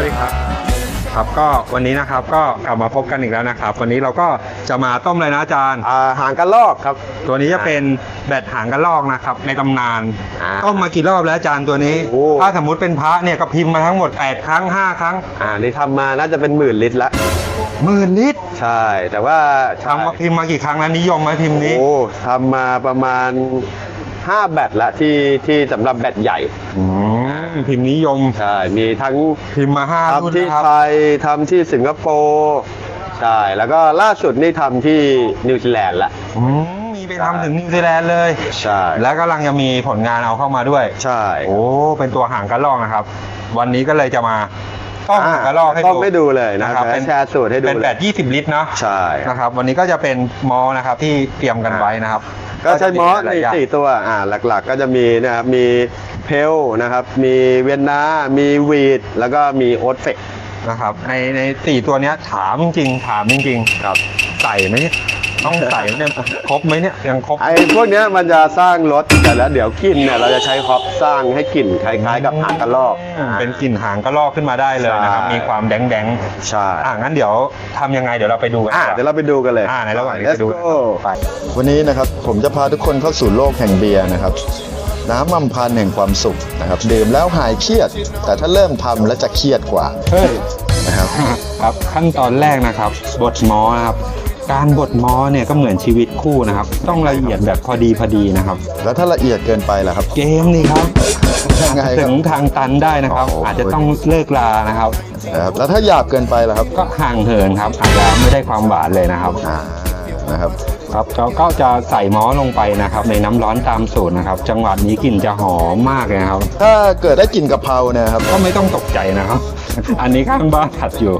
วัสดีครับครับก็วันนี้นะครับก็กลับมาพบกันอีกแล้วนะครับ วันนี้เราก็จะมาต้มเลยนะอาจารย์อ่าหางกระลอกครับ ตัวนี้จะเป็นแบตหางกระลอกนะครับ ในตำนานอ่าต้มมากี่รอบแล้วอาจารย์ตัวนี้ โอ้ ถ้าสมมุติเป็นพระเนี่ยก็พิมพ์มาทั้งหมด 8 ครั้ง 5 ครั้งอ่านี่ทำมาน่าจะเป็นหมื่นลิตรละ หมื่นลิตรใช่ แต่ว่าทำมาพิมพ์มากี่ครั้งแล้วนิยมไหมพิมพ์นี้ โอ้ทำมาประมาณ 5 แบตละที่ที่สำหรับแบตใหญ่ อืม พิมพ์นิยม ใช่ มีทั้งพิมพ์มาห้ารุ่นทำที่นะครับไทยทำที่สิงคโปร์ใช่ แล้วก็ล่าสุดนี่ทำที่นิวซีแลนด์ละ อืมมีไปทำถึงนิวซีแลนด์เลย ใช่ และกำลังจะมีผลงานเอาเข้ามาด้วย ใช่ โอ้ เป็นตัวหางกระรอกนะครับ วันนี้ก็เลยจะมา ต้มหางกระรอกให้ต้มให้ดูเลยนะนะคครัรับบเป็นแชร์สูตรให้ดูเป็นเลแบยบ20 ลิตรเนาะใช่นะครับวันนี้ก็จะเป็นมอนะครับที่เตรียมกันไว้นะครับ ก็ใช้มอสหในลายๆอย่างสี่ตัวอ่าหลักๆ ก็จะมีนะครับมีเพลนะครับมีเวียนนา มีวีดแล้วก็มีโอ๊ตเฟกนะครับในในสี่ตัวเนี้ยถามจริงๆถามจริงๆครับใส่ไหมเนี่ย ต้องใส่ไหมเนี่ยครบไหมเนี่ยยังครบไอ้พวกเนี้ยมันจะสร้างรสแต่แล้วเดี๋ยวกลิ่นเนี่ยเราจะใช้ฮอปสร้างให้กลิ่นคล้ายๆ กับหางกระรอกอืมเป็นกลิ่นหางกระรอกขึ้นมาได้เลยนะครับ ใช่ มีความแดงแดงใช่ๆอ่างั้นเดี๋ยวทำยังไงเดี๋ยวเราไปดูกันอ่าดีกว่าเดี๋ยวเราไปดูกันเลย อ่าในระหว่างนี้ Let's ไปดูกัน go ไป วันนี้นะครับผมจะพาทุกคนเข้าสู่โลกแห่งเบียร์นะครับ น้ำมันพันแห่งความสุขนะครับดื่มแล้วหายเครียด แต่ถ้าเริ่มทำแล้วจะเครียดกว่าเฮ้ยนะครับ ครับขั้นตอนแรกนะครับบดมอนะครับ การบดมอเนี่ยก็เหมือนชีวิตคู่นะครับ ต้องละเอียดแบบพอดีพอดีนะครับ แล้วถ้าละเอียดเกินไปล่ะครับ เกมนี่ครับยังไงคถึรับ งทางตันได้นะครับ โอ้โห อาจจะต้องเลิกลานะครับนะครับแล้วถ้าหยาบเกินไปล่ะครับก็ห่างเหินครับอาจจะไม่ได้ความหวานเลยนะครับ อ่า นะครับครับเราก็จะใส่ม้อลงไปนะครับ ในน้ำร้อนตามสูตรนะครับ จังหวะนี้กลิ่นจะหอมมากเลยนะครับ ถ้าเกิดได้กลิ่นกะเพราเนี่ยครับ ก็ไม่ต้องตกใจนะครับ อันนี้ข้างบ้านขัดอยู่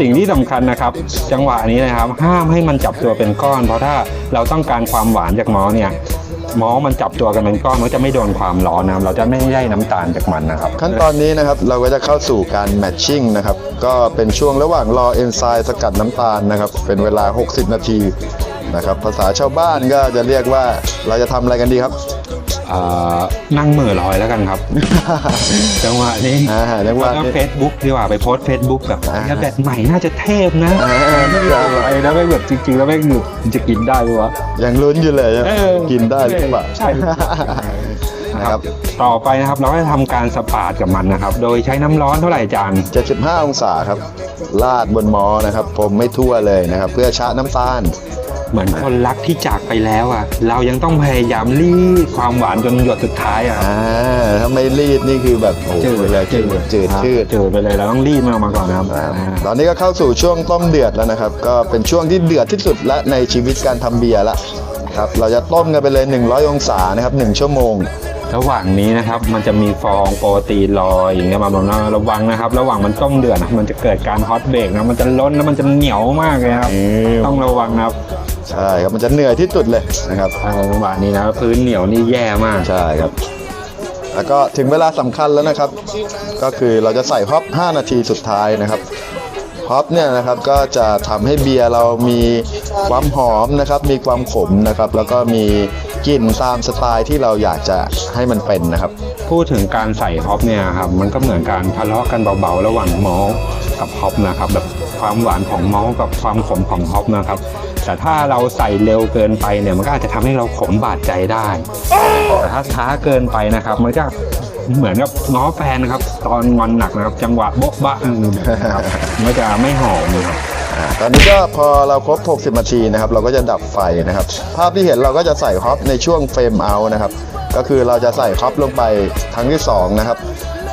สิ่งที่สำคัญนะครับ จังหวะนี้นะครับ ห้ามให้มันจับตัวเป็นก้อน เพราะถ้าเราต้องการความหวานจากม้อเนี่ย ม้อมันจับตัวกันเป็นก้อนมันจะไม่โดนความร้อนนะครับเราจะไม่ได้น้ำตาลจากมันนะครับ ขั้นตอนนี้นะครับเราก็จะเข้าสู่การแมทชิ่งนะครับก็เป็นช่วงระหว่างรอเอนไซม์สกัดน้ำตาลนะครับเป็นเวลา 60 นาทีนะครับภาษาชาวบ้านก็จะเรียกว่าเราจะทำอะไรกันดีครับ นั่งเหม่อลอยแล้วกันครับ จังหวะนี้อ่าจังหวะนี้เฟซบุ๊กดีกว่าไปโพสเฟซบุ๊กแบบอ่าเนี่ยแบบใหม่น่าจะเทพนะอ่าไม่เอาอะไรแล้วไม่แบบจริง ๆ แล้วไม่หนึบมันจะกินได้ปะวะ ยังลุ้นอยู่เลยเออกินได้หรือเปล่า ใช่นะครับต่อไปนะครับเราก็จะทำการสปาดกับมันนะครับ โดยใช้น้ำร้อนเท่าไหร่จาน 75 องศาครับลาดบนหมอนะครับผมไม่ทั่วเลยนะครับ เพื่อชะน้ำตาล เหมือนคนรักที่จากไปแล้วอะ เรายังต้องพยายามรีดความหวานจนหยดสุดท้ายอะอ่าถ้าไม่รีดนี่คือแบบโอ้โหเลยจืดจืดชืดจืดไปเลยเราต้องรีดมันออกมาก่อนนะครับอ่าอ่าตอนนี้ก็เข้าสู่ช่วงต้มเดือดแล้วนะครับ ก็เป็นช่วงที่เดือดที่สุดและในชีวิตการทำเบียร์ละครับเราจะต้มกันไปเลย 100 องศานะครับ 1 ชั่วโมงระหว่างนี้นะครับมันจะมีฟองโปรตีนลอยอย่างเงี้ยมาบอกว่าระวังนะครับ ระหว่างมันต้มเดือดนะมันจะเกิดการฮอตเบรกนะมันจะล้นแล้วมันจะเหนียวมากเลยนะครับอืมต้องระวังนะครับ ใช่ครับมันจะเหนื่อยที่สุดเลยนะครับอ่าระหว่างนี้นะพื้นเหนียวนี่แย่มากใช่ครับ แล้วก็ถึงเวลาสำคัญแล้วนะครับ ก็คือเราจะใส่ฮอป5นาทีสุดท้ายนะครับฮอปเนี่ยนะครับก็จะทำให้เบียร์เรามีความหอมนะครับ มีความขมนะครับ แล้วก็มีกลิ่นตามสไตล์ที่เราอยากจะให้มันเป็นนะครับ พูดถึงการใส่ฮอปเนี่ยครับมันก็เหมือนการทะเลาะกันเบาๆ ระหว่างมอลต์กับฮอปนะครับแบบความหวานของมอลต์กับความขมของฮอปนะครับ แต่ถ้าเราใส่เร็วเกินไปเนี่ยมันก็อาจจะทำให้เราขมบาดใจได้ แต่ถ้าช้าเกินไปนะครับ มันจะเหมือนกับง้อแฟนนะครับ ตอนงอนหนักนะครับ จังหวะโบ๊ะบะนะครับมันจะไม่หอมเลยครับตอนนี้ก็พอเราครบ 60 นาทีนะครับ เราก็จะดับไฟนะครับ ภาพที่เห็นเราก็จะใส่ฮอปในช่วงเฟรมเอานะครับ ก็คือเราจะใส่ฮอปลงไปครั้งที่สองนะครับ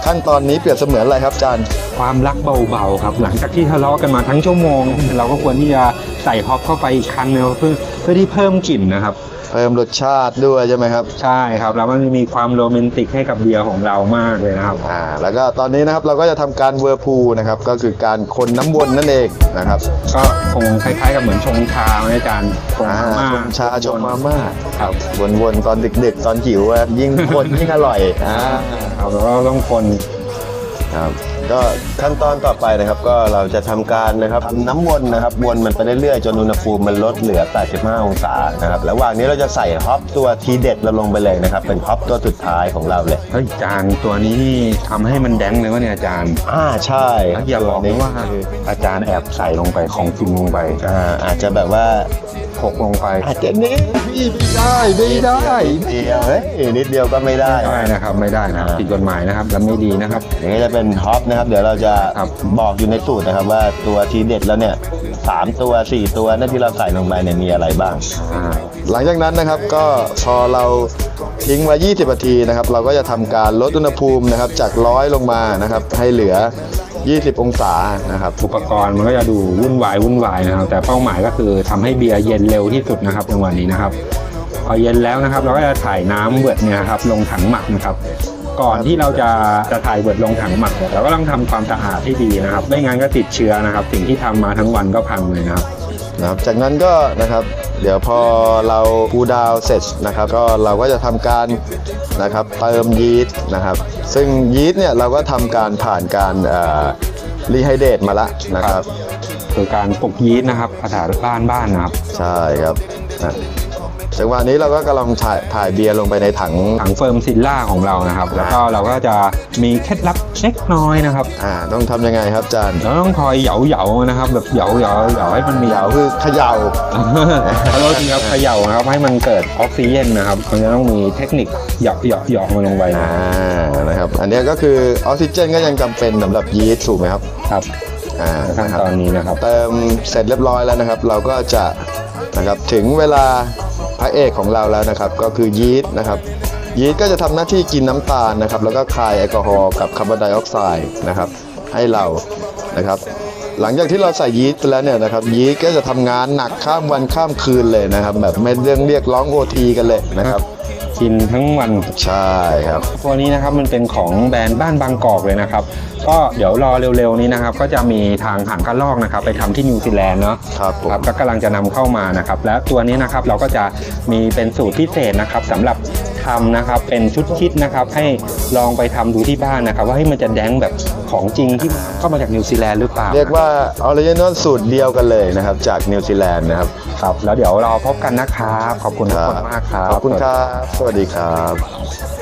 ขั้นตอนนี้เปรียบเสมือนอะไรครับอาจารย์ ความรักเบาๆครับ หลังจากที่ทะเลาะกันมาทั้งชั่วโมง เราก็ควรที่จะใส่ฮอปเข้าไปอีกครั้งนึงเพื่อเพื่อที่เพิ่มกลิ่นนะครับ เพิ่มรสชาติด้วยใช่ไหมครับ ใช่ครับ แล้วมันมีความโรแมนติกให้กับเบียร์ของเรามากเลยนะครับ อ่า แล้วก็ตอนนี้นะครับเราก็จะทำการเวอร์พูลนะครับ ก็คือการคนน้ำวนนั่นเองนะครับก็คงคล้ายๆกับเหมือนชงชาไหมอาจารย์ชงอ่ามาม่าชงชาชงมาม่าครับวนๆตอนดึกๆ ตอนหิวอะยิ่งคนยิ่งอร่อยอ่า ครับแล้วก็ต้องคน ครับก็ขั้นตอนต่อไปนะครับก็เราจะทำการนะครับทำน้ำวนนะครับวนมันไปเรื่อยๆ จนอุณหภูมิมันลดเหลือ 85 องศานะครับระหว่างนี้เราจะใส่ฮอปตัวทีเด็ดเราลงไปเลยนะครับเป็นฮอปตัวสุดท้ายของเราเลยเฮ้ยจานตัวนี้นี่ทำให้มันแดงเลยวะเนี่ยอาจารย์อ่าใช่อย่าบอกนะว่าอาจารย์แอบใส่ลงไปของจริงลงไปอ่าอาจจะแบบว่าหกลงไปอาจจะนิดไม่ได้ไม่ได้เดียวเฮ้ยนิดเดียวก็ไม่ได้ ไม่ได้นะครับไม่ได้นะครับอ่าผิดกฎหมายนะครับและไม่ดีนะครับ อย่างนี้จะเป็นฮอปนะครับ เดี๋ยวเราจะครับบอกอยู่ในสูตรนะครับ ว่าตัวทีเด็ดแล้วเนี่ยสามตัวสี่ตัวนั่นที่เราใส่ลงไปเนี่ยมีอะไรบ้าง อ่าหลังจากนั้นนะครับก็พอเราทิ้งไว้ 20 นาทีนะครับ เราก็จะทำการลดอุณหภูมินะครับ จากร้อยลงมานะครับ ให้เหลือ 20 องศานะครับ อุปกรณ์มันก็จะดูวุ่นวายวุ่นวายนะครับ แต่เป้าหมายก็คือทำให้เบียร์เย็นเร็วที่สุดนะครับจังหวะนี้นะครับ พอเย็นแล้วนะครับ เราก็จะถ่ายน้ำเบิดเนี่ยนะครับ ลงถังหมักนะครับ ก่อนที่เราจะจะถ่ายเบิดลงถังหมักเนี่ยเราก็ต้องทำความสะอาดให้ดีนะครับ ไม่งั้นก็ติดเชื้อนะครับ สิ่งที่ทำมาทั้งวันก็พังเลยนะครับนะครับจากนั้นก็นะครับเดี๋ยวพอเราคูลดาวน์เสร็จนะครับก็เราก็จะทำการนะครับเติมยีสต์นะครับ ซึ่งยีสต์เนี่ยเราก็ทำการผ่านการรีไฮเดตมาแล้วนะครับคือการปลุกยีสต์นะครับภาษาบ้านบ้านนะครับ ใช่ครับอะ จังหวะนี้เราก็กำลังถ่ายถ่ายเบียร์ลงไปในถัง ถังเฟิร์มซิลล่าของเรานะครับ แล้วก็เราก็จะมีเคล็ดลับเล็กน้อยนะครับอ่าต้องทำยังไงครับอาจารย์เราต้องคอยเหยาเหยาๆนะครับ แบบเหยาเหยาเหยาให้มันมีเหยาคือเขย่า ขอโทษทีครับเขย่านะครับให้มันเกิดออกซิเจนนะครับมันจะต้องมีเทคนิคเหยาะเหยาะเหยาะมันลงไปนะอ่านะครับ อันเนี้ยก็คือออกซิเจนก็ยังจำเป็นสำหรับยีสต์ถูกไหมครับครับอ่าขั้นนะครับ ตอนนี้นะครับ เติมเสร็จเรียบร้อยแล้วนะครับ เราก็จะนะครับถึงเวลา พระเอกของเราแล้วนะครับ ก็คือยีสต์นะครับยีสต์ก็จะทำหน้าที่กินน้ำตาลนะครับ แล้วก็คายแอลกอฮอล์กับคาร์บอนไดออกไซด์นะครับ ให้เรานะครับ หลังจากที่เราใส่ยีสต์ไปแล้วเนี่ยนะครับ ยีสต์ก็จะทำงานหนักข้ามวันข้ามคืนเลยนะครับ แบบไม่เรื่องเรียกร้องโอทีกันเลยนะครับ กินทั้งวัน ใช่ครับ ตัวนี้นะครับมันเป็นของแบรนด์บ้านบางกอกเลยนะครับ ก็เดี๋ยวรอเร็วๆนี้นะครับ ก็จะมีทางหางกระลอกนะครับ ไปทำที่นิวซีแลนด์เนาะ ครับผม ครับก็กำลังจะนำเข้ามานะครับ และตัวนี้นะครับเราก็จะมีเป็นสูตรพิเศษนะครับสำหรับ ทำนะครับ เป็นชุดคิดนะครับให้ลองไปทำดูที่บ้านนะครับ ว่าให้ยมันจะแดงแบบของจริงที่เข้ามาจากนิวซีแลนด์หรือเปล่าเรียกว่าออริจินอลสูตรเดียวกันเลยนะครับ จากนิวซีแลนด์นะครับ ครับ แล้วเดี๋ยวเราพบกันนะครับ ขอบคุณทุกคนมากครับ ขอบคุณครับ สวัสดีครับ